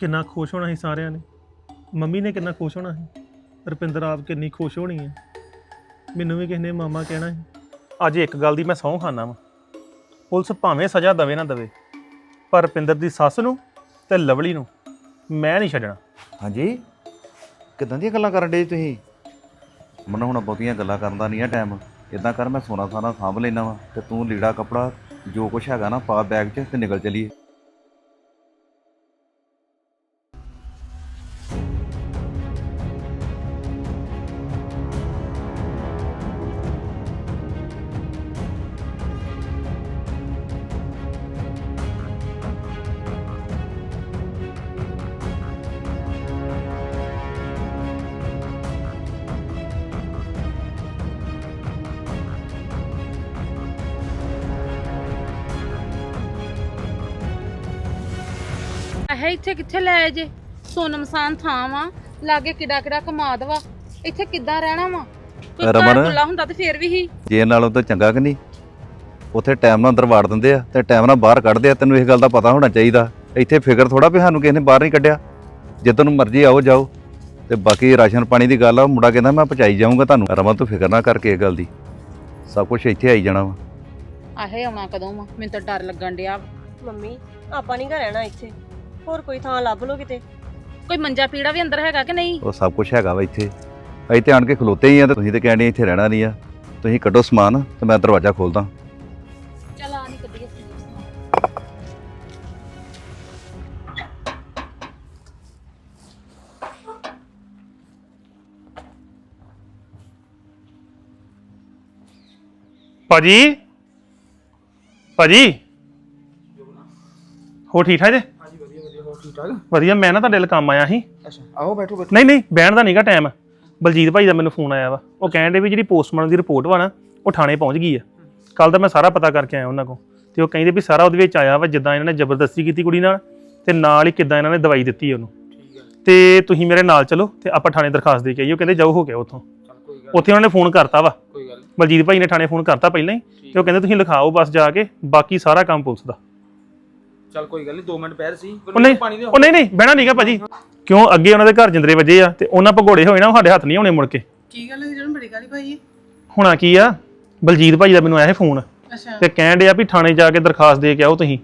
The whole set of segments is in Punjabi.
ਕਿੰਨਾ ਖੁਸ਼ ਹੋਣਾ ਸੀ ਸਾਰਿਆਂ ਨੇ? ਮੰਮੀ ਨੇ ਕਿੰਨਾ ਖੁਸ਼ ਹੋਣਾ ਸੀ? ਰੁਪਿੰਦਰ ਆਪ ਕਿੰਨੀ ਖੁਸ਼ ਹੋਣੀ ਹੈ ਮੈਨੂੰ ਵੀ ਕਿਸੇ ਨੇ ਮਾਮਾ ਕਹਿਣਾ ਸੀ, ਅੱਜ ਇੱਕ ਗੱਲ ਦੀ ਮੈਂ ਸਹੁੰ ਖਾਨਾ ਵਾਂ। ਪੁਲਿਸ ਭਾਵੇਂ ਸਜ਼ਾ ਦਵੇ ਨਾ ਦਵੇ, ਪਰ ਰੁਪਿੰਦਰ ਦੀ ਸੱਸ ਨੂੰ ਤੇ ਲਵਲੀ ਨੂੰ ਮੈਂ ਨਹੀਂ ਛੱਡਣਾ। ਹਾਂਜੀ? ਕਿਦਾਂ ਦੀਆਂ ਗੱਲਾਂ ਕਰਨ ਡੇ ਤੁਸੀਂ? ਮਨ ਹੁਣ ਬਹੁਤੀਆਂ ਗੱਲਾਂ ਕਰਨ ਦਾ ਨਹੀਂ ਆ ਟਾਈਮ। ਇਦਾਂ ਕਰ, ਮੈਂ ਸੋਨਾ ਸਾਨਾ ਸਾਂਭ ਲੈਣਾ ਵਾ ਤੇ ਤੂੰ ਲੀੜਾ ਕਪੜਾ ਜੋ ਕੁਛ ਹੈਗਾ ਨਾ ਪਾ ਬੈਗ 'ਚ ਤੇ ਨਿਕਲ ਚਲੀਏ। ਇਹ ਇੱਥੇ ਕਿੱਥੇ ਲੈ ਜੇ? ਸੋਨਮਸਾਨ ਥਾਂ ਵਾ। ਲਾਗੇ ਕਿਡਾ ਕਿਡਾ ਕਮਾਦ ਵਾ। ਇੱਥੇ ਕਿੱਦਾਂ ਰਹਿਣਾ ਵਾ? ਕੋਈ ਘਰ ਰਮਨ। ਖੁੱਲਾ ਹੁੰਦਾ ਤੇ ਫੇਰ ਵੀ ਹੀ। ਜੇ ਨਾਲੋਂ ਤਾਂ ਚੰਗਾ ਕਿ ਨਹੀਂ? ਉੱਥੇ ਟਾਈਮ ਨਾਲ ਅੰਦਰ ਵਾੜ ਦਿੰਦੇ ਆ ਤੇ ਟਾਈਮ ਨਾਲ ਬਾਹਰ ਕੱਢਦੇ ਆ। ਤੈਨੂੰ ਇਸ ਗੱਲ ਦਾ ਪਤਾ ਹੋਣਾ ਚਾਹੀਦਾ। ਇੱਥੇ ਫਿਕਰ ਥੋੜਾ ਵੀ ਸਾਨੂੰ ਕਿਸੇ ਨੇ ਬਾਹਰ ਨਹੀਂ ਕੱਢਿਆ। ਜਿੱਦਨ ਨੂੰ ਮਰਜ਼ੀ ਆਓ ਜਾਓ। ਤੇ ਬਾਕੀ ਰਾਸ਼ਨ ਪਾਣੀ ਦੀ ਗੱਲ ਆ ਉਹ ਮੁੰਡਾ ਕਹਿੰਦਾ ਮੈਂ ਪਹੁੰਚਾਈ ਜਾਊਂਗਾ ਤੁਹਾਨੂੰ। ਰਮਨ ਤੂੰ ਫਿਕਰ ਨਾ ਕਰਕੇ ਇਹ ਗੱਲ ਦੀ। ਸਭ ਕੁਝ ਇੱਥੇ ਆਈ ਜਾਣਾ ਵਾ। ਆਹੇ ਆਉਣਾ ਕਦੋਂ ਵਾ? ਮੈਨੂੰ ਤਾਂ ਡਰ ਲੱਗਣ ਡਿਆ ਵਾ। ਮੰਮੀ ਆਪਾਂ ਨਹੀਂ ਘਰ ਰਹਿਣਾ ਇੱਥੇ। ਹੋਰ ਕੋਈ ਥਾਂ ਲੱਭ ਲਓ ਕਿਤੇ। ਕੋਈ ਮੰਜਾ ਪੀੜਾ ਵੀ ਅੰਦਰ ਹੈਗਾ ਕਿ ਨਹੀਂ? ਉਹ ਸਭ ਕੁਝ ਹੈਗਾ ਵਾ ਇੱਥੇ। ਅਸੀਂ ਤੇ ਆਣ ਕੇ ਖਲੋਤੇ ਹੀ ਆ ਤੇ ਤੁਸੀਂ ਤੇ ਕਹਿੰਦੇ ਇੱਥੇ ਰਹਿਣਾ ਨਹੀਂ ਆ। ਤੁਸੀਂ ਕੱਢੋ ਸਮਾਨ ਤੇ ਮੈਂ ਦਰਵਾਜ਼ਾ ਖੋਲਦਾ। ਚੱਲ ਆ ਨਹੀਂ ਕੱਢੀਏ ਭਾਜੀ? ਭਾਜੀ? ਹੋ ਠੀਕ ਠਾਕ ਜੇ ਹਾਂਜੀ ਵਧੀਆ ਵਧੀਆ ਹੋਰ ਠੀਕ ਠਾਕ? ਵਧੀਆ ਮੈਂ ਨਾ ਤੁਹਾਡੇ ਲਈ ਕੰਮ ਆਇਆ ਸੀ। ਅੱਛਾ ਆਓ ਬੈਠੋ ਬੈਠੋ। ਨਹੀਂ ਨਹੀਂ ਬਹਿਣ ਦਾ ਨਹੀਂਗਾ ਟਾਈਮ ਬਲਜੀਤ ਭਾਈ ਦਾ ਮੈਨੂੰ ਫੋਨ ਆਇਆ ਵਾ। ਉਹ ਕਹਿਣ ਦੇ ਵੀ ਜਿਹੜੀ ਪੋਸਟਮਾਰਟਮ ਦੀ ਰਿਪੋਰਟ ਵਾ ਨਾ ਉਹ ਥਾਣੇ ਪਹੁੰਚ ਗਈ ਆ। ਕੱਲ ਦਾ ਮੈਂ ਸਾਰਾ ਪਤਾ ਕਰਕੇ ਆਇਆ ਉਹਨਾਂ ਕੋਲ। ਤੇ ਉਹ ਕਹਿੰਦੇ ਵੀ ਸਾਰਾ ਉਹਦੇ ਵਿੱਚ ਆਇਆ ਵਾ ਜਿੱਦਾਂ ਇਹਨਾਂ ਨੇ ਜ਼ਬਰਦਸਤੀ ਕੀਤੀ ਕੁੜੀ ਨਾਲ ਤੇ ਨਾਲ ਹੀ ਕਿੱਦਾਂ ਇਹਨਾਂ ਨੇ ਦਵਾਈ ਦਿੱਤੀ ਉਹਨੂੰ। ਠੀਕ ਹੈ ਤੇ ਤੁਸੀਂ ਮੇਰੇ ਨਾਲ ਚਲੋ ਤੇ ਆਪਾਂ ਥਾਣੇ ਦਰਖਾਸਤ ਦੇ ਕੇ ਆਈਏ। ਉਹ ਕਹਿੰਦੇ ਜਾਓ ਹੋ ਗਿਆ ਉੱਥੋਂ। ਉੱਥੇ ਉਹਨਾਂ ਨੇ ਫੋਨ ਕਰਤਾ ਵਾ। ਕੋਈ ਗੱਲ ਨੀ। ਬਲਜੀਤ ਭਾਈ ਨੇ ਥਾਣੇ ਫੋਨ ਕਰਤਾ ਪਹਿਲਾਂ ਹੀ। ਤੇ ਉਹ ਕਹਿੰਦੇ ਤੁਸੀਂ ਲਿਖਾਓ ਬਸ ਜਾ ਕੇ ਬਾਕੀ ਸਾਰਾ ਕੰਮ ਪੁਲਿਸ ਦਾ। ਚੱਲ ਕੋਈ ਗੱਲ ਨਹੀਂ 2 ਮਿੰਟ ਪਹਿਰ ਸੀ ਉਹ ਨਹੀਂ ਪਾਣੀ ਦੇ ਉਹ ਨਹੀਂ ਨਹੀਂ ਬਹਿਣਾ ਨਹੀਂਗਾ ਭਾਜੀ। ਕਿਉਂ ਅੱਗੇ ਉਹਨਾਂ ਦੇ ਘਰ ਜਿੰਦਰੇ ਵੱਜੇ ਆ ਤੇ ਉਹਨਾਂ ਭਗੋੜੇ ਹੋਏ ਨਾ ਉਹ ਸਾਡੇ ਹੱਥ ਨਹੀਂ ਆਉਣੇ ਮੁੜ ਕੇ। ਕੀ ਗੱਲ ਹੈ ਜਿਹਨੂੰ ਬੜੀ ਗਾਲੀ ਹੈ ਹੁਣਾ ਕੀ ਆ? ਬਲਜੀਤ ਭਾਈ ਦਾ ਮੈਨੂੰ ਆਇਆ ਫੋਨ। ਅੱਛਾ। ਤੇ ਕਹਿਣ ਡਿਆ ਵੀ ਥਾਣੇ ਜਾ ਕੇ ਦਰਖਾਸਤ ਦੇ ਕੇ ਆਓ ਤੁਸੀਂ।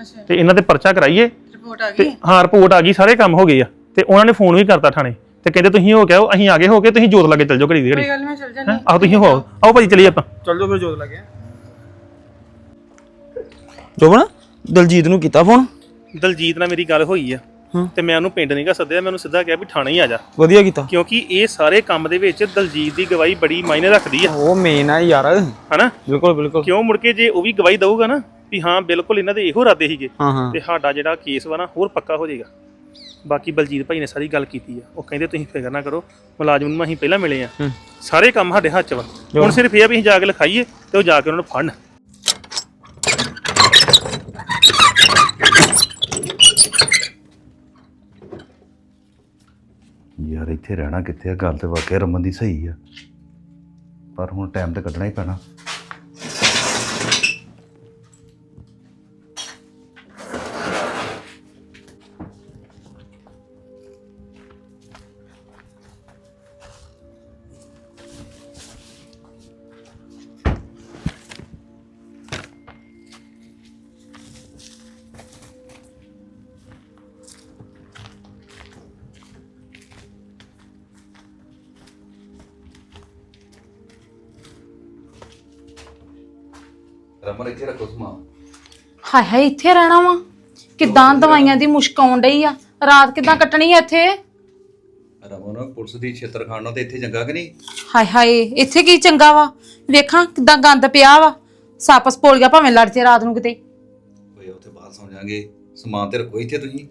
ਅੱਛਾ। ਤੇ ਇਹਨਾਂ ਤੇ ਪਰਚਾ ਕਰਾਈਏ। ਰਿਪੋਰਟ ਆ ਗਈ? ਹਾਂ ਰਿਪੋਰਟ ਆ ਗਈ ਸਾਰੇ ਕੰਮ ਹੋ ਗਏ ਆ। ਤੇ ਉਹਨਾਂ ਨੇ ਫੋਨ ਵੀ ਕਰਤਾ ਥਾਣੇ। ਤੇ ਕਹਿੰਦੇ ਤੁਸੀਂ ਹੋ ਕੇ ਆਓ ਅਸੀਂ ਆਗੇ ਹੋ ਕੇ ਤੁਸੀਂ ਜੋਤ ਲੱਗੇ ਚੱਲ ਜਾਓ ਘੜੀ ਦੀ ਘੜੀ। ਕੋਈ ਗੱਲ ਮੈਂ ਚੱਲ? ਜਾਂਦੀ। ਆਓ ਤੁਸੀਂ ਹੋ ਆਓ। ਭਾਜੀ ਚਲੀਏ ਆਪਾਂ। ਚੱਲ ਜਾਓ ਫਿਰ ਜੋਤ ਲੱਗਿਆ ਜੋਬਨ? ਦਲਜੀਤ ਨੂੰ ਕੀਤਾ ਫੋਨ ਦਲਜੀਤ ਨਾਲ ਮੇਰੀ ਗੱਲ ਹੋਈ ਆ। ਤੇ ਮੈਂ ਉਹਨੂੰ ਪਿੰਡ ਨਹੀਂਗਾ ਸੱਦਿਆ ਮੈਂ ਉਹਨੂੰ ਸਿੱਧਾ ਕਿਹਾ ਵੀ ਥਾਣੇ ਹੀ ਆ ਜਾ। ਵਧੀਆ ਕੀਤਾ। ਕਿਉਂਕਿ ਇਹ ਸਾਰੇ ਕੰਮ ਦੇ ਵਿੱਚ ਦਲਜੀਤ ਦੀ ਗਵਾਹੀ ਬੜੀ ਮਾਇਨੇ ਰੱਖਦੀ ਆ। ਉਹ ਮੇਨ ਆ ਯਾਰ। ਹਨਾ? ਬਿਲਕੁਲ ਬਿਲਕੁਲ। ਕਿਉਂ ਮੁੜ ਕੇ ਜੇ ਉਹ ਵੀ ਗਵਾਹੀ ਦਊਗਾ ਨਾ ਵੀ ਹਾਂ ਬਿਲਕੁਲ ਇਹਨਾਂ ਦੇ ਇਹੋ ਇਰਾਦੇ ਸੀਗੇ। ਹਾਂ ਹਾਂ। ਤੇ ਸਾਡਾ ਜਿਹੜਾ ਕੇਸ ਵਾ ਨਾ ਹੋਰ ਪੱਕਾ ਹੋ ਜਾਏਗਾ। ਬਾਕੀ ਬਲਜੀਤ ਭਾਈ ਨੇ ਸਾਰੀ ਗੱਲ ਕੀਤੀ ਆ। ਉਹ ਕਹਿੰਦੇ ਤੁਸੀਂ ਫਿਕਰ ਨਾ ਕਰੋ ਮੁਲਾਜ਼ਮ ਨੂੰ ਅਸੀਂ ਪਹਿਲਾਂ ਮਿਲੇ ਆ। ਹੂੰ। ਸਾਰੇ ਕੰਮ ਸਾਡੇ ਹੱਥ 'ਚ ਵਾ। ਹੁਣ ਸਿਰਫ ਇਹ ਆ ਵੀ ਅਸੀਂ ਜਾ ਕੇ ਲਿਖਾਈਏ ਤੇ ਉਹ ਜਾ ਕੇ ਉਹਨਾਂ ਨੂੰ ਫੜਨ। ਯਾਰ ਇੱਥੇ ਰਹਿਣਾ ਕਿੱਥੇ ਆ? ਗੱਲ ਤੇ ਵਾਕਿਆ ਰਮਨ ਦੀ ਸਹੀ ਆ। ਪਰ ਹੁਣ ਟਾਈਮ ਤੇ ਕੱਢਣਾ ਹੀ ਪੈਣਾ। ਰਮਨ ਇੱਥੇ ਰੱਖੋ ਸਮਾਨ। ਹਾਏ ਹਾਏ ਇੱਥੇ ਰਹਿਣਾ ਵਾ? ਕਿੱਦਾਂ ਦਵਾਈਆਂ ਦੀ ਮੁਸ਼ਕ ਆਉਣ ਡਈ ਆ? ਰਾਤ ਕਿੱਦਾਂ ਕੱਟਣੀ ਆ ਇੱਥੇ? ਰਮਨ ਪੁਲਿਸ ਦੀ ਛੇਤਰ ਖਾਣਾ ਤੇ ਇੱਥੇ ਚੰਗਾ ਕਿ ਨਹੀਂ? ਹਾਏ ਹਾਏ ਇੱਥੇ ਕੀ ਚੰਗਾ ਵਾ? ਵੇਖਾਂ ਕਿੱਦਾਂ ਗੰਦ ਪਿਆ ਵਾ। ਸੱਪ ਸਪੋਲ ਗਿਆ ਭਾਵੇਂ ਲੜ ਜੇ ਰਾਤ ਨੂੰ ਕਿਤੇ। ਓਏ ਉੱਥੇ ਬਾਹਰ ਸੌਂ ਜਾਾਂਗੇ। ਸਮਾਨ ਤੇ ਰੱਖੋ ਇੱਥੇ ਤੁਸੀਂ।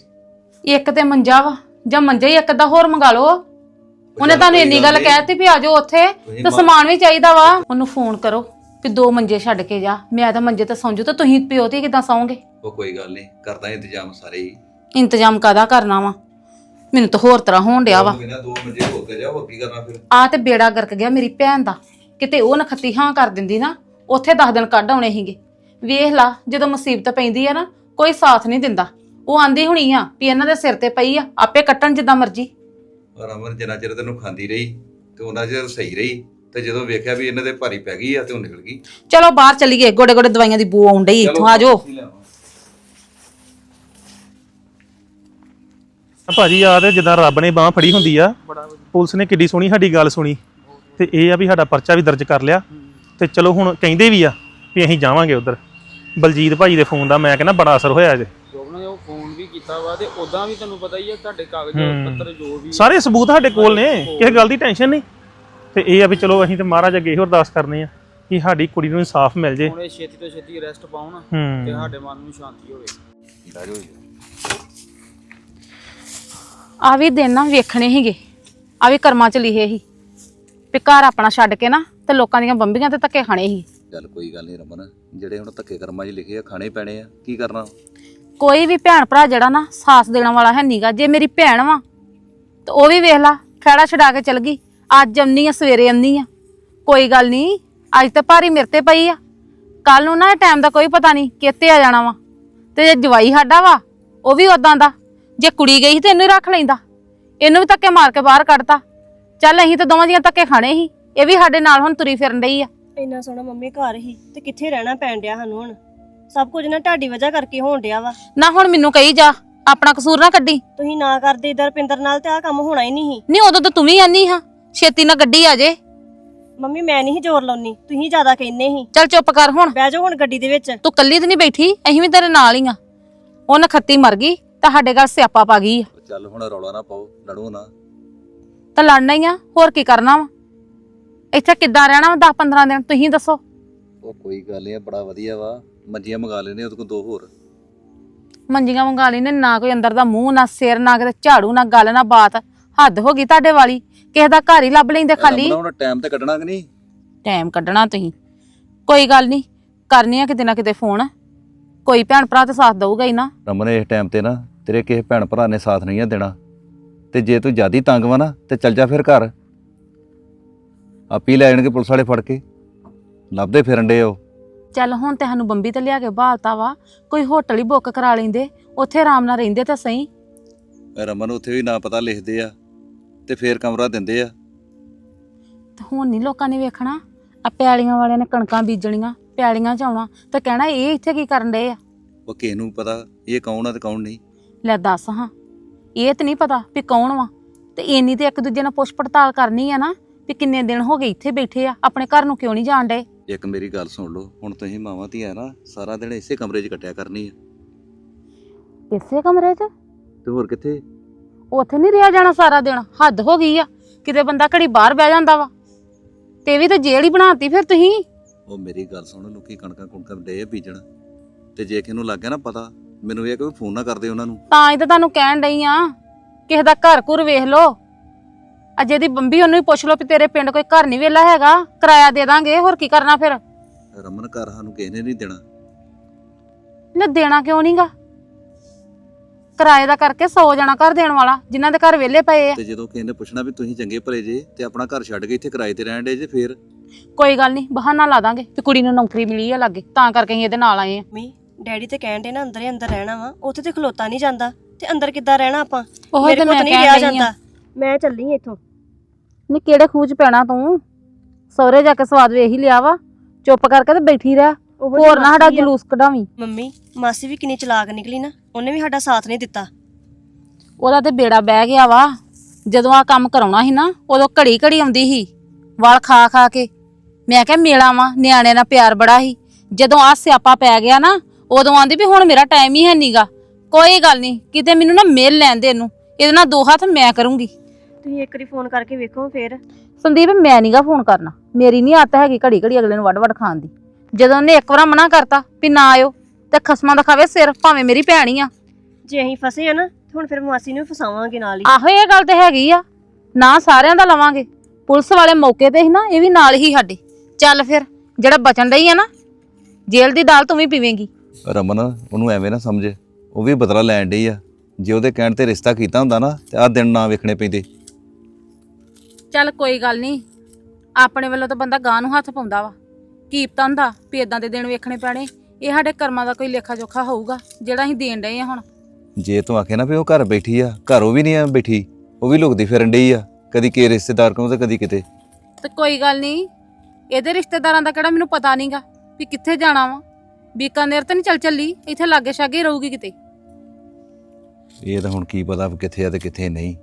ਇੱਕ ਤੇ ਮੰਜਾ ਵਾ ਜਾਂ ਮੰਜਾ ਹੀ ਇੱਕ ਅੱਧਾ ਹੋਰ ਮੰਗਾ ਲਓ। ਉਹਨੇ ਤੁਹਾਨੂੰ ਇੰਨੀ ਗੱਲ। ਕਹਿਤੀ ਵੀ ਆ ਜਾਓ ਉੱਥੇ ਤੇ ਸਮਾਨ ਵੀ ਚਾਹੀਦਾ ਵਾ। ਉਹਨੂੰ ਫੋਨ ਕਰੋ। ਕਿ ਦੋ ਮੰਜੇ ਛੱਡ ਕੇ ਜਾ। ਮੈਂ ਤਾਂ ਮੰਜੇ ਤੇ ਸੌਂ ਜੂ ਤੇ ਤੁਸੀਂ ਪਿਓ ਤੇ ਕਿਦਾਂ ਸੌਂਗੇ? ਉਹ ਕੋਈ ਗੱਲ ਨਹੀਂ ਕਰਦਾ ਇੰਤਜ਼ਾਮ ਸਾਰੇ ਹੀ। ਇੰਤਜ਼ਾਮ ਕਾਦਾ ਕਰਨਾ ਵਾ? ਮੈਨੂੰ ਤਾਂ ਹੋਰ ਤਰ੍ਹਾਂ ਹੋਣ ਡਿਆ ਵਾ। ਉਹ ਕਹਿੰਦਾ ਦੋ ਵਜੇ ਹੋ ਕੇ ਜਾ ਹੋਰ ਕੀ ਕਰਨਾ ਫਿਰ? ਆ ਤੇ ਬੇੜਾ ਗਰਕ ਗਿਆ ਮੇਰੀ ਭੈਣ ਦਾ। ਕਿਤੇ ਉਹ ਨਖੱਤੀ ਹਾਂ ਕਰ ਦਿੰਦੀ ਨਾ ਉੱਥੇ 10 ਦਿਨ ਕੱਢ ਆਉਣੇ ਸੀਗੇ। ਵੇਖ ਲਾ ਜਦੋਂ ਮੁਸੀਬਤ ਪੈਂਦੀ ਆ ਨਾ ਕੋਈ ਸਾਥ ਨਹੀਂ ਦਿੰਦਾ। ਉਹ ਆਂਦੀ ਹੁਣੀ ਆ ਵੀ ਇਹਨਾਂ ਦੇ ਸਿਰ ਤੇ ਪਈ ਆ ਆਪੇ ਕੱਟਣ ਜਿੱਦਾਂ ਮਰਜ਼ੀ। ਰਮਨ ਜਿੰਨਾ ਚਿਰ ਤੈਨੂੰ ਖਾਂਦੀ ਰਹੀ ਤੇ ਉਹਨਾਂ ਚਿਰ ਸਹੀ ਰਹੀ। ਤੇ ਜਦੋਂ ਵੇਖਿਆ ਵੀ ਇਹਨਾਂ ਦੇ ਭਾਰੀ ਪੈ ਗਈ ਆ ਤੇ ਉਹ ਨਿਕਲ ਗਈ। ਚਲੋ ਬਾਹਰ ਚੱਲੀਏ ਗੋਡੇ ਗੋਡੇ ਦਵਾਈਆਂ ਦੀ ਬੂ ਆਉਣ ਡਈ ਇੱਥੋਂ ਆ ਜਾਓ। ਆ ਭਾਜੀ ਆ ਤੇ ਜਿੱਦਾਂ ਰੱਬ ਨੇ ਬਾਹ ਫੜੀ ਹੁੰਦੀ ਆ ਪੁਲਿਸ ਨੇ ਕਿੱਡੀ ਸੋਹਣੀ ਸਾਡੀ ਗੱਲ ਸੁਣੀ। ਤੇ ਇਹ ਆ ਵੀ ਸਾਡਾ ਪਰਚਾ ਵੀ ਦਰਜ ਕਰ ਲਿਆ। ਤੇ ਚਲੋ ਹੁਣ ਕਹਿੰਦੇ ਵੀ ਆ ਵੀ ਅਸੀਂ ਜਾਵਾਂਗੇ ਉਧਰ। ਬਲਜੀਤ ਭਾਈ ਦੇ ਫੋਨ ਦਾ ਮੈਂ ਕਹਿੰਦਾ ਬੜਾ ਅਸਰ ਹੋਇਆ ਜੇ। ਜੋਬਨ ਨੇ ਉਹ ਫੋਨ ਵੀ ਕੀਤਾ ਵਾ ਤੇ ਉਦਾਂ ਵੀ ਤੁਹਾਨੂੰ ਪਤਾ ਹੀ ਹੈ ਤੁਹਾਡੇ ਕਾਗਜ਼ ਹੂੰ। ਪੱਤਰ ਜੋ ਵੀ ਸਾਰੇ ਸਬੂਤ ਸਾਡੇ ਕੋਲ ਨੇ ਕਿਸੇ ਗੱਲ ਦੀ ਟੈਨਸ਼ਨ ਨਹੀਂ। ਤੇ ਇਹ ਆ ਵੀ ਚਲੋ ਅਸੀਂ ਤੇ ਮਹਾਰਾਜ ਅੱਗੇ ਇਹੋ ਅਰਦਾਸ ਕਰਨੇ ਆ ਕਿ ਸਾਡੀ ਕੁੜੀ ਨੂੰ ਇਨਸਾਫ ਮਿਲ ਜੇ। ਹੁਣ ਇਹ ਛੇਤੀ ਤੋਂ ਛੇਤੀ ਅਰੈਸਟ ਪਾਉਣ ਤੇ ਸਾਡੇ ਮਨ ਨੂੰ ਸ਼ਾਂਤੀ ਹੋਵੇ। ਆ ਵੀ ਦਿਨ ਨਾ ਵੇਖਣੇ ਹੀਗੇ ਆ ਵੀ ਕਰਮਾਂ ਚ ਲਿਖੇ ਸੀ। ਵੀ ਘਰ ਆਪਣਾ ਛੱਡ ਕੇ ਨਾ ਤੇ ਲੋਕਾਂ ਦੀਆਂ ਬੰਬੀਆਂ ਤੇ ਧੱਕੇ ਖਾਣੇ ਸੀ। ਚੱਲ ਕੋਈ ਗੱਲ ਨਹੀਂ ਰਮਨ ਜਿਹੜੇ ਹੁਣ ਧੱਕੇ ਕਰਮਾਂ 'ਚ ਲਿਖੇ ਆ ਖਾਣੇ ਪੈਣੇ ਆ ਕੀ ਕਰਨਾ? ਕੋਈ ਵੀ ਭੈਣ ਭਰਾ ਜਿਹੜਾ ਨਾ ਸਾਥ ਦੇਣ ਵਾਲਾ ਹੈ ਨੀਗਾ। ਜੇ ਮੇਰੀ ਭੈਣ ਵਾ ਤੇ ਉਹ ਵੀ ਵੇਖ ਲਾ ਖੜਾ ਛਡਾ ਕੇ ਚਲ ਗਈ। ਅੱਜ ਅੰਨੀ ਆ ਸਵੇਰੇ ਅੰਨੀ ਆ। ਕੋਈ ਗੱਲ ਨਹੀਂ ਅੱਜ ਤੇ ਭਾਰੀ ਮੇਰੇ ਤੇ ਪਈ ਆ। ਕੱਲ ਨੂੰ ਨਾ ਇਹ ਟਾਈਮ ਦਾ ਕੋਈ ਪਤਾ ਨਹੀਂ ਕਿੱਥੇ ਆ ਜਾਣਾ ਵਾ। ਤੇ ਜੇ ਜਵਾਈ ਸਾਡਾ ਵਾ ਉਹ ਵੀ ਉਦਾਂ ਦਾ। ਜੇ ਕੁੜੀ ਗਈ ਸੀ ਤੇ ਇਹਨੂੰ ਹੀ ਰੱਖ ਲੈਂਦਾ। ਇਹਨੂੰ ਵੀ ਧੱਕੇ ਮਾਰ ਕੇ ਬਾਹਰ ਕੱਢਤਾ। ਚੱਲ ਅਸੀਂ ਤੇ ਦੋਵਾਂ ਦੀਆਂ ਧੱਕੇ ਖਾਣੇ ਸੀ। ਇਹ ਵੀ ਸਾਡੇ ਨਾਲ ਹੁਣ ਤੁਰੀ ਫਿਰਨ ਡਈ ਆ। ਇੰਨਾ ਸੋਹਣਾ ਮੰਮੀ ਘਰ ਹੀ ਤੇ ਕਿੱਥੇ ਰਹਿਣਾ ਪੈਣ ਡਿਆ ਸਾਨੂੰ ਹੁਣ? ਸਭ ਕੁਝ ਨਾ ਤੁਹਾਡੀ ਵਜ੍ਹਾ ਕਰਕੇ ਹੋਣ ਡਿਆ ਵਾ। ਨਾ ਹੁਣ ਮੈਨੂੰ ਕਹੀ ਜਾ ਆਪਣਾ ਕਸੂਰ ਨਾ ਕੱਢੀ। ਤੁਸੀਂ ਨਾ ਕਰਦੇ ਇਧਰ ਪਿੰਦਰ ਨਾਲ ਤੇ ਆ ਕੰਮ ਹੋਣਾ ਹੀ ਨਹੀਂ ਸੀ। ਨਹੀਂ ਉਦੋਂ ਤਾਂ ਤੂੰ ਵੀ ਆਨੀ ਹਾਂ। ਛੇਤੀ ਨਾਲ ਗੱਡੀ ਆ ਜੇ। ਮੰਮੀ ਮੈਂ ਨਹੀਂ ਜ਼ੋਰ ਲਾਉਣੀ। ਤੁਸੀਂ ਜ਼ਿਆਦਾ ਕਹਿੰਦੇ ਸੀ। ਚੱਲ ਚੁੱਪ ਕਰ ਹੁਣ। ਬਹਿ ਜਾਓ ਹੁਣ ਗੱਡੀ ਦੇ ਵਿੱਚ। ਤੂੰ ਕੱਲੀ ਤੇ ਨਹੀਂ ਬੈਠੀ ਅਸੀਂ ਵੀ ਤੇਰੇ ਨਾਲ ਹੀ ਆ। ਉਹ ਨਖੱਤੀ ਮਰ ਗਈ ਤਾਂ ਸਾਡੇ ਘਰ ਸਿਆਪਾ ਪਾ ਗਈ ਆ। ਚੱਲ ਹੁਣ ਰੌਲਾ ਨਾ ਪਾਓ ਲੜੋ ਨਾ। ਤਾਂ ਲੜਨਾ ਹੀ ਆ ਹੋਰ ਕੀ ਕਰਨਾ ਵਾ? ਇੱਥੇ ਕਿੱਦਾਂ ਰਹਿਣਾ ਵਾ 10 15 ਦਿਨ ਤੁਸੀਂ ਦੱਸੋ। ਉਹ ਕੋਈ ਗੱਲ ਨਹੀਂ ਬੜਾ ਵਧੀਆ ਵਾ। ਮੰਜੀਆਂ ਮੰਗਾ ਲੈਨੇ ਉਹਦੇ ਕੋਲ ਦੋ ਹੋਰ। ਮੰਜੀਆਂ ਮੰਗਾ ਲਈ ਨੇ ਨਾ ਕੋਈ ਅੰਦਰ ਦਾ ਮੂੰਹ ਨਾ ਸਿਰ ਨਾ ਕਿਤੇ ਝਾੜੂ ਨਾ ਗੱਲ ਨਾ ਬਾਤ। ਹੱਦ ਹੋ ਗਈ ਤੁਹਾਡੇ ਵਾਲੀ। ਕਿਸੇ ਦਾ ਘਰ ਹੀ ਲੱਭ ਲੈਂਦੇ ਖਾਲੀ। ਹੁਣ ਟਾਈਮ ਤੇ ਕੱਢਣਾ ਕਿ ਨਹੀਂ? ਟਾਈਮ ਕੱਢਣਾ ਤੁਸੀਂ। ਕੋਈ ਗੱਲ ਨਹੀਂ ਕਰਨੀ ਆ ਕਿਤੇ ਨਾ ਕਿਤੇ ਫੋਨ। ਕੋਈ ਭੈਣ ਭਰਾ ਤੇ ਸਾਥ ਦਊਗਾ ਹੀ ਨਾ। ਰਮਨ ਇਸ ਟਾਈਮ ਤੇ ਨਾ ਤੇਰੇ ਕਿਸੇ ਭੈਣ ਭਰਾ ਨੇ ਸਾਥ ਨਹੀਂ ਆ ਦੇਣਾ। ਤੇ ਜੇ ਤੂੰ ਜਿਆਦੀ ਤੰਗ ਵਾ ਨਾ ਤੇ ਚੱਲ ਜਾ ਫਿਰ ਘਰ। ਆਪੀ ਲੈ ਜਾਣਗੇ ਪੁਲਿਸ ਵਾਲੇ ਫੜ ਕੇ। ਲੱਭਦੇ ਫਿਰਨ ਡੇ ਉਹ। ਚੱਲ ਹੁਣ ਤੇ ਸਾਨੂੰ ਬੰਬੀ ਤੇ ਲਿਆ ਕੇ ਬਾਲਤਾ ਵਾ। ਕੋਈ ਹੋਟਲ ਹੀ ਬੁੱਕ ਕਰਾ ਲੈਂਦੇ। ਉੱਥੇ ਆਰਾਮ ਨਾਲ ਰਹਿੰਦੇ ਤਾਂ ਸਹੀ। ਰਮਨ ਉੱਥੇ ਵੀ ਨਾ ਪਤਾ ਲਿਖਦੇ ਆ। ਤੇ ਫੇਰ ਕਮਰਾ ਦਿੰਦੇ ਆ। ਤੇ ਹੁਣ ਨਹੀਂ ਲੋਕਾਂ ਨੇ ਵੇਖਣਾ? ਆ ਪਿਆਲੀਆਂ ਵਾਲਿਆਂ ਨੇ ਕਣਕਾਂ ਬੀਜਣੀਆਂ ਪਿਆਲੀਆਂ ਚ ਆਉਣਾ ਤੇ ਕਹਿਣਾ ਇਹ ਇੱਥੇ ਕੀ ਕਰਨ ਡਏ ਆ? ਉਹ ਕਿਸ ਨੂੰ ਪਤਾ ਇਹ ਕੌਣ ਆ ਤੇ ਕੌਣ ਨਹੀਂ। ਲੈ ਦੱਸ ਹਾਂ ਇਹ ਤੇ ਨਹੀਂ ਪਤਾ ਵੀ ਕੌਣ ਵਾ। ਤੇ ਇੰਨੀ ਤੇ ਇੱਕ ਦੂਜੇ ਨਾਲ ਪੁੱਛ ਪੜਤਾਲ ਕਰਨੀ ਆ ਨਾ ਵੀ ਕਿੰਨੇ ਦਿਨ ਹੋ ਗਏ ਇੱਥੇ ਬੈਠੇ ਆ ਆਪਣੇ ਘਰ ਨੂੰ ਕਿਉਂ ਨਹੀਂ ਜਾਣ ਡਏ? ਇੱਕ ਮੇਰੀ ਗੱਲ ਸੁਣ ਲਓ ਹੁਣ ਤੁਸੀਂ ਮਾਵਾਂ ਧੀਆਂ ਨਾ ਸਾਰਾ ਦਿਨ ਇਸੇ ਕਮਰੇ 'ਚ ਕੱਟਿਆ ਕਰਨੀ ਆ। ਇਸੇ ਕਮਰੇ 'ਚ? ਤੇ ਹੋਰ ਕਿੱਥੇ? ਉੱਥੇ ਨਹੀਂ ਰਿਹਾ ਜਾਣਾ ਸਾਰਾ ਦਿਨ। ਹੱਦ ਹੋ ਗਈ ਆ। ਕਿਤੇ ਬੰਦਾ ਘੜੀ ਬਾਹਰ ਬਹਿ ਜਾਂਦਾ ਵਾ। ਤੇ ਵੀ ਤਾਂ ਜੇਲ੍ਹ ਹੀ ਬਣਾਤੀ ਫਿਰ ਤੁਸੀਂ। ਉਹ ਮੇਰੀ ਗੱਲ ਸੁਣ ਲੋਕੀ ਕਣਕਾਂ ਕੁਣਕਾਂ ਡੇ ਬੀਜਣ। ਤੇ ਜੇ ਕਿਸੇ ਨੂੰ ਲੱਗ ਗਿਆ ਨਾ ਪਤਾ ਮੈਨੂੰ ਇਹ ਕਿ ਫੋਨ ਨਾ ਕਰਦੇ ਉਹਨਾਂ ਨੂੰ। ਤਾਂ ਹੀ ਤਾਂ ਤੁਹਾਨੂੰ ਕਹਿਣ ਡਈ ਆ ਕਿਸੇ ਦਾ ਘਰ ਘੁਰ ਵੇਖ ਲੋ ਅਜੇ ਦੀ ਬੰਬੀ ਉਹਨੂੰ ਹੀ ਪੁੱਛ ਲੋ ਵੀ ਤੇਰੇ ਪਿੰਡ ਕੋਈ ਘਰ ਨਹੀਂ ਵੇਲਾ ਹੈਗਾ ਕਿਰਾਇਆ ਦੇ ਦਾਂਗੇ ਹੋਰ ਕੀ ਕਰਨਾ ਫਿਰ? ਰਮਨ ਘਰ ਸਾਨੂੰ ਕਿਸੇ ਨੇ ਨਹੀਂ ਦੇਣਾ। ਲੈ ਦੇਣਾ ਕਿਉਂ ਨਹੀਂਗਾ ਕਿਰਾਏ ਦਾ ਕਰਕੇ 100 ਜਣਾ ਘਰ ਦੇਣ ਵਾਲਾ ਜਿਨ੍ਹਾਂ ਦੇ ਘਰ ਵੇਲੇ ਪਏ ਆ। ਤੇ ਜਦੋਂ ਕਿਸੇ ਨੇ ਪੁੱਛਣਾ ਵੀ ਤੁਸੀਂ ਚੰਗੇ ਭਲੇ ਜੇ ਤੇ ਆਪਣਾ ਘਰ ਛੱਡ ਕੇ ਇੱਥੇ ਕਿਰਾਏ ਤੇ ਰਹਿਣ ਡੇ ਜੇ ਫੇਰ? ਕੋਈ ਗੱਲ ਨਹੀਂ ਬਹਾਨਾ ਲਾ ਦਾਂਗੇ ਵੀ ਕੁੜੀ ਨੂੰ ਨੌਕਰੀ ਮਿਲੀ ਆ ਲੱਗੇ ਤਾਂ ਕਰਕੇ ਅਸੀਂ ਇਹਦੇ ਨਾਲ ਆਏ ਆ। ਮੰਮੀ ਡੈਡੀ ਤੇ ਕਹਿਣ ਦੇ ਨਾ ਅੰਦਰ ਹੀ ਅੰਦਰ ਰਹਿਣਾ ਵਾ ਉੱਥੇ ਤੇ ਖਲੋਤਾ ਨਹੀਂ ਜਾਂਦਾ ਤੇ ਅੰਦਰ ਕਿੱਦਾਂ ਰਹਿਣਾ ਆਪਾਂ? ਉਹ ਮੇਰੇ ਤੇ ਕੋਲ ਮੈਂ ਤਾਂ ਨਹੀਂ ਕਹਿ ਰਿਹਾ ਰਹੀ ਆ। ਜਾਂਦਾ। ਮੈਂ ਚੱਲੀ ਇੱਥੋਂ। ਨਹੀਂ ਕਿਹੜੇ ਖੂਜ ਪੈਣਾ ਤੂੰ? ਸਹੁਰੇ ਜਾ ਕੇ ਸਵਾਦ ਵੇਖ ਹੀ ਲਿਆ ਵਾ ਚੁੱਪ ਕਰਕੇ ਤੇ ਬੈਠੀ ਰਹਿ। ਹੋਰ ਨਾ ਸਾਡਾ। ਜਲੂਸ ਕਢਾਵੀਂ। ਮੰਮੀ ਮਾਸੀ ਵੀ ਕਿੰਨੀ ਚਲਾਕ ਨਿਕਲੀ ਨਾ ਉਹਨੇ ਵੀ ਸਾਡਾ ਸਾਥ ਨਹੀਂ ਦਿੱਤਾ। ਉਹਦਾ ਤੇ ਬੇੜਾ ਬਹਿ ਗਿਆ ਵਾ। ਜਦੋਂ ਆ ਕੰਮ ਕਰਾਉਣਾ ਸੀ ਨਾ ਉਦੋਂ ਘੜੀ ਘੜੀ ਆਉਂਦੀ ਸੀ ਵਾਲ ਖਾ ਖਾ ਕੇ। ਮੈਂ ਕਿਹਾ ਮੇਲਾ ਵਾ ਨਿਆਣਿਆਂ ਨਾਲ ਪਿਆਰ ਬੜਾ ਸੀ। ਜਦੋਂ ਆ ਸਿਆਪਾ ਪੈ ਗਿਆ ਨਾ ਉਦੋਂ ਆਂਦੀ ਵੀ ਹੁਣ ਮੇਰਾ ਟਾਈਮ ਹੀ ਹੈ ਨੀਗਾ ਕੋਈ ਗੱਲ ਨਹੀਂ ਕਿਤੇ ਮੈਨੂੰ ਨਾ ਮੇਲ ਲੈਣ ਦੇ ਇਹਨੂੰ। ਇਹਦੇ ਨਾਲ ਦੋ ਹੱਥ ਮੈਂ ਕਰੂੰਗੀ। ਤੁਸੀਂ ਇੱਕ ਵਾਰੀ ਫੋਨ ਕਰਕੇ ਵੇਖੋ ਫੇਰ। ਸੰਦੀਪ ਮੈਂ ਨਹੀਂਗਾ ਫੋਨ ਕਰਨਾ। ਮੇਰੀ ਨਹੀਂ ਆਦਤ ਹੈਗੀ ਘੜੀ ਘੜੀ ਅਗਲੇ ਨੂੰ ਵੱਡ ਵੱਡ ਖਾਣ ਦੀ। ਜਦੋਂ ਉਹਨੇ ਇੱਕ ਵਾਰ ਮਨਾ ਕਰਤਾ ਵੀ ਨਾ ਆਇਓ ਤੇ ਖਸਮਾਂ ਦਾ ਖਾਵੇ ਸਿਰ ਭਾਵੇਂ ਮੇਰੀ ਭੈਣ ਹੀ ਆ। ਜੇ ਅਸੀਂ ਫਸੇ ਆ ਨਾ ਤੇ ਹੁਣ ਫਿਰ ਮਾਸੀ ਨੂੰ ਵੀ ਫਸਾਵਾਂਗੇ ਨਾਲ ਹੀ। ਆਹੋ ਇਹ ਗੱਲ ਤੇ ਹੈਗੀ ਆ। ਨਾ ਸਾਰਿਆਂ ਦਾ ਲਵਾਂਗੇ। ਪੁਲਿਸ ਵਾਲੇ ਮੌਕੇ ਤੇ ਹੀ ਨਾ ਇਹ ਵੀ ਨਾਲ ਹੀ ਸਾਡੇ। ਚੱਲ ਫਿਰ ਜਿਹੜਾ ਬਚਣ ਡਈ ਆ ਨਾ ਜੇਲ੍ਹ ਦੀ ਦਾਲ ਤੂੰ ਵੀ ਪੀਵੇਂਗੀ। ਰਮਨ ਉਹਨੂੰ ਐਵੇਂ ਨਾ ਸਮਝ। ਉਹ ਵੀ ਬਦਲਾ ਲੈਣ ਡਈ ਆ। ਜੇ ਉਹਦੇ ਕਹਿਣ ਤੇ ਰਿਸ਼ਤਾ ਕੀਤਾ ਹੁੰਦਾ ਨਾ ਤੇ ਆਹ ਦਿਨ ਨਾ ਵੇਖਣੇ ਪੈਂਦੇ। ਚੱਲ ਕੋਈ ਗੱਲ ਨਹੀਂ। ਆਪਣੇ ਵੱਲੋਂ ਤਾਂ ਬੰਦਾ ਗਾਂ ਨੂੰ ਹੱਥ ਪਾਉਂਦਾ ਵਾ। ਕੀਪਤਾ ਹੁੰਦਾ ਵੀ ਇਦਾਂ ਦੇ ਦਿਨ ਵੇਖਣੇ ਪੈਣੇ? ਇਹ ਸਾਡੇ ਕਰਮਾਂ ਦਾ ਕੋਈ ਲੇਖਾ ਜੋਖਾ ਹੋਊਗਾ ਜਿਹੜਾ ਅਸੀਂ ਦੇਣ ਡਏ ਆ ਹੁਣ। ਜੇ ਤੂੰ ਆਖੇ ਨਾ ਵੀ ਉਹ ਘਰ ਬੈਠੀ ਆ ਘਰ ਉਹ ਵੀ ਨਹੀਂ ਆ ਬੈਠੀ ਉਹ ਵੀ ਲੁਕਦੀ ਫਿਰਨ ਡਈ ਆ ਕਦੀ ਕੇ ਰਿਸ਼ਤੇਦਾਰ ਕੋਲ ਤੇ ਕਦੀ ਕਿਤੇ। ਤੇ ਕੋਈ ਗੱਲ ਨਹੀਂ ਇਹਦੇ ਰਿਸ਼ਤੇਦਾਰਾਂ ਦਾ ਕਿਹੜਾ ਮੈਨੂੰ ਪਤਾ ਨਹੀਂਗਾ ਵੀ ਕਿੱਥੇ ਜਾਣਾ ਵਾ? ਬੀਕਾਨੇਰ ਤਾਂ ਨਹੀਂ ਚੱਲ ਚੱਲੀ ਇੱਥੇ ਲਾਗੇ ਛਾਗੇ ਹੀ ਰਹੂਗੀ ਕਿਤੇ। ਇਹ ਤਾਂ ਹੁਣ ਕੀ ਪਤਾ ਵੀ ਕਿੱਥੇ ਆ ਤੇ ਕਿੱਥੇ ਨਹੀਂ।